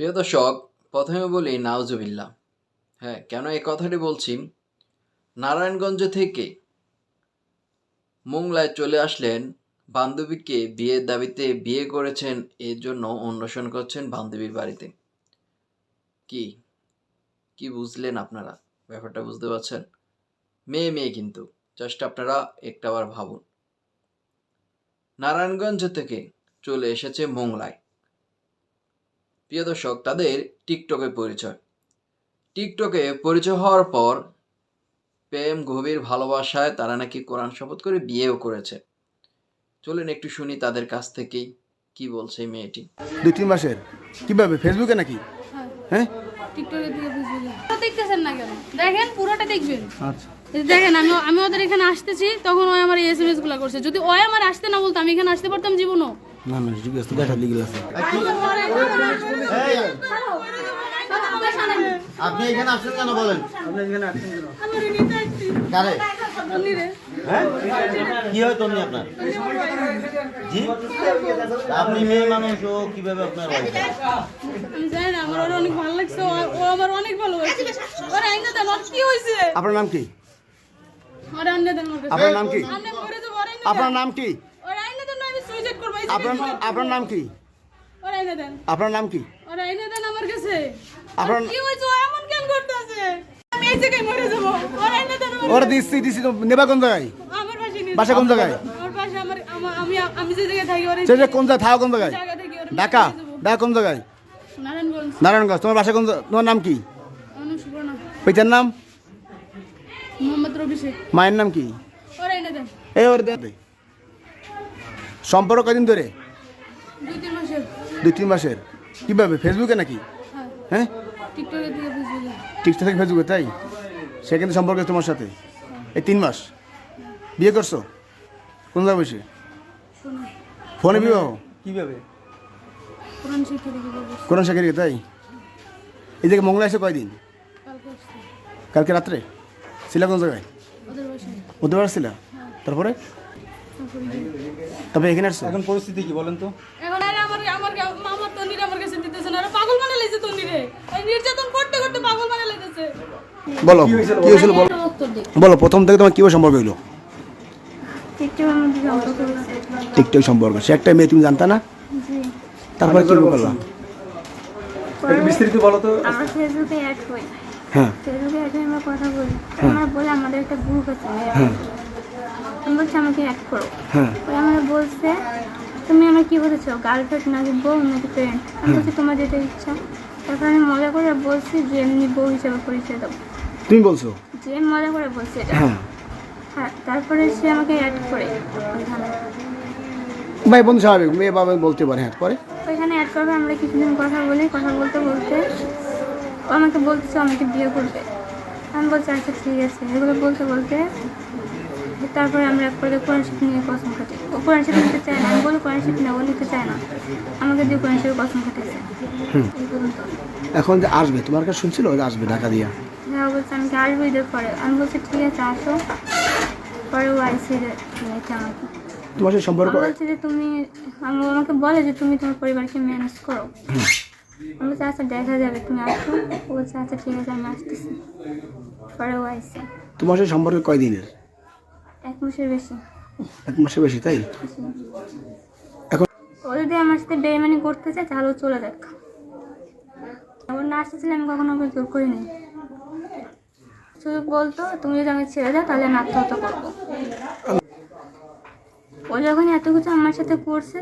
প্রিয় দর্শক, প্রথমে বলি নাউজুবিল্লাহ। হ্যাঁ কেন এই কথাটি বলছি? নারায়ণগঞ্জ থেকে মোংলায় চলে আসলেন বান্ধবীকে বিয়ের দাবিতে বিয়ে করেছেন, এর জন্য অন্বেষণ করছেন বান্ধবীর বাড়িতে। কি? কি বুঝলেন আপনারা? ব্যাপারটা বুঝতে পারছেন? মেয়ে মেয়ে কিন্তু, জাস্ট আপনারা একটাবার ভাবুন। নারায়ণগঞ্জ থেকে চলে এসেছে মোংলায়। প্রিয় দর্শক তাদের টিকটকে পরিচয়। টিকটকে পরিচয় হওয়ার পর প্রেম গভীর ভালোবাসায় তারা নাকি কোরআন শপথ করে বিয়েও করেছে। চলুন একটু শুনি তাদের কাছ থেকেই কি বলছে মেয়েটি। দুই তিন মাসের? কীভাবে? ফেসবুকে নাকি? হ্যাঁ। টিকটকে দিয়ে বুঝলি দেখতেছেন না কেন? দেখেন পুরোটা দেখবেন। আচ্ছা। দেখেন আমি আমি ওদের এখানে আসতেছি তখন ওই আমার এস এম এসগুলো করছে। যদি ওই আমার আসতে না বলতো আমি এখানে আসতে পারতাম জীবনও। না না ঠিক আছে দেখা লিগেল আছে। আপনি এখানে আসছেন কেন বলেন? কারে? হ্যাঁ? কি হয় তন্নি আপনার? জি? আপনি মেয়ে মানুষ ও কীভাবে আপনার আমি জানি না আমার ওর অনেক ভালো লাগছে ও আমার অনেক ভালো লাগছে ওর আইনা দেন কি হয়েছে? আপনার নাম কি ওর আইনা দেন ওর কাছে আপনার নাম কি? আপনার নাম কি? আপনার আপনার নাম কি? আপনার নাম কি? আপনার- ওর দিচ্ছি দিচ্ছি তো নেবা কোন জায়গায়? বাসা কোন জায়গায়? সে যে কোন জায়গায় থাকা কোন জায়গায়? ঢাকা? ঢাকা কোন জায়গায়? নারায়ণগঞ্জ। তোমার বাসা কোন তোমার নাম কি? পিতার নাম? মোহাম্মদ রবি শেখ। মায়ের নাম কি? ওর আইনা দেন। এই ওর দে। দে। সম্পর্ক কদিন ধরে? দুই তিন মাসের। দুই তিন মাসের। কীভাবে? ফেসবুকে নাকি? হ্যাঁ। হ্যাঁ? টিকটকে দিয়ে বুঝলি টিকটক থেকে ফেসবুকে তাই? সে কিন্তু সম্পর্ক তোমার সাথে? এই তিন মাস। বিয়ে করছ? কোন জায়গায় বসে শোনো ফোনে। বিবাহ? কীভাবে? কোরআন থেকে শেখের তাই? এই জায়গায় মংলা এসে কয়দিন? কালকে কালকে রাত্রে? ছিলা কোন জায়গায়? ওদের বাসায় বুধবার ছিলা তারপরে? তবে এখানে আসছো? এখন পরিস্থিতি কি বলেন তো? এখন আরে আমার আমার আমার তন্নিরে আমার কাছে দিতেছে না। আরে পাগল বানাই লাইছে তন্নিরে এই নির্যাতন করতে করতে পাগল বানাই লাইতেছে বলো কি হয়েছিল বলো? বলো। প্রথম থেকে তোমার কীভাবে সম্পর্ক সম্পর্ক টিকটক সম্পর্ক। সে একটা মেয়ে তুমি জানতা না? তারপরে কি করলাম বিস্তারিত বলো তো। আমরা ফেসবুকে অ্যাড হই হ্যাঁ। ফেসবুকে অ্যাড আমরা কথা বলি। আমরা বলে আমাদের একটা গ্রুপ আছে। আমি বলছি আমাকে অ্যাড করো। ওরা আমরা বলছে তুমি আমার কি বলেছ? গার্লফ্রেন্ড নাকি বউ নাকি ফ্রেন্ড আমি বলছি তোমার যেটা ইচ্ছা। তারপর আমি মজা করে বলছি যে এমনি বউ হিসেবে পরিচয় দেবো। তুমি বলছো? যে মজা করে বলছি এটা। হ্যাঁ। হ্যাঁ তারপরে সে আমাকে অ্যাড করে ভাই বন্ধু স্বাভাবিক মেয়ে বাবা বলতে পারে হ্যাঁ পরে। ওইখানে অ্যাড করবে আমরা কিছুদিন কথা বলি কথা বলতে বলতে। আমাকে বলতেছে আমাকে বিয়ে করবে। আমি বলছি আচ্ছা ঠিক আছে। এগুলো বলতে বলতে তারপরে আমরা এক করে কোরআন শিখ নিয়ে কসম খাটি ও কোরআন শিখ নিতে চায় না। আমি বলি কোরআন শিখ না ও নিতে চায় না। আমাকে দিয়ে কোরআন শিখে কসম খাটিয়েছে এখন যে আসবে তোমার কাছে শুনছিল যে আসবে ঢাকা দিয়া? হ্যাঁ বলছে আমি কি আসব ঈদের পরে? আমি বলছি ঠিক আছে আসো। পরে ও আইসি নিয়েছে আমাকে তোমার সাথে সম্পর্ক বলছি যে তুমি আমাকে বলে যে তুমি তোমার পরিবারকে ম্যানেজ করো। আমি বলছি আচ্ছা দেখা যাবে তুমি আসো। ও বলছে আচ্ছা ঠিক আছে আমি আসতেছি। পরে ও তোমার সাথে সম্পর্ক কয়দিনের? এক মাসের বেশি। এক মাসের বেশি তাই? এখন ও যদি আমার সাথে বেইমানি করতে চায় তাহলে ও চলে যাক। ওর না আসতেছিল আমি কখনো ওকে জোর করিনি। শুধু বলতো তুমি যদি আমাকে ছেড়ে দাও তাহলে আমি আত্মহত্যা করব। ও যখন এত কিছু আমার সাথে করছে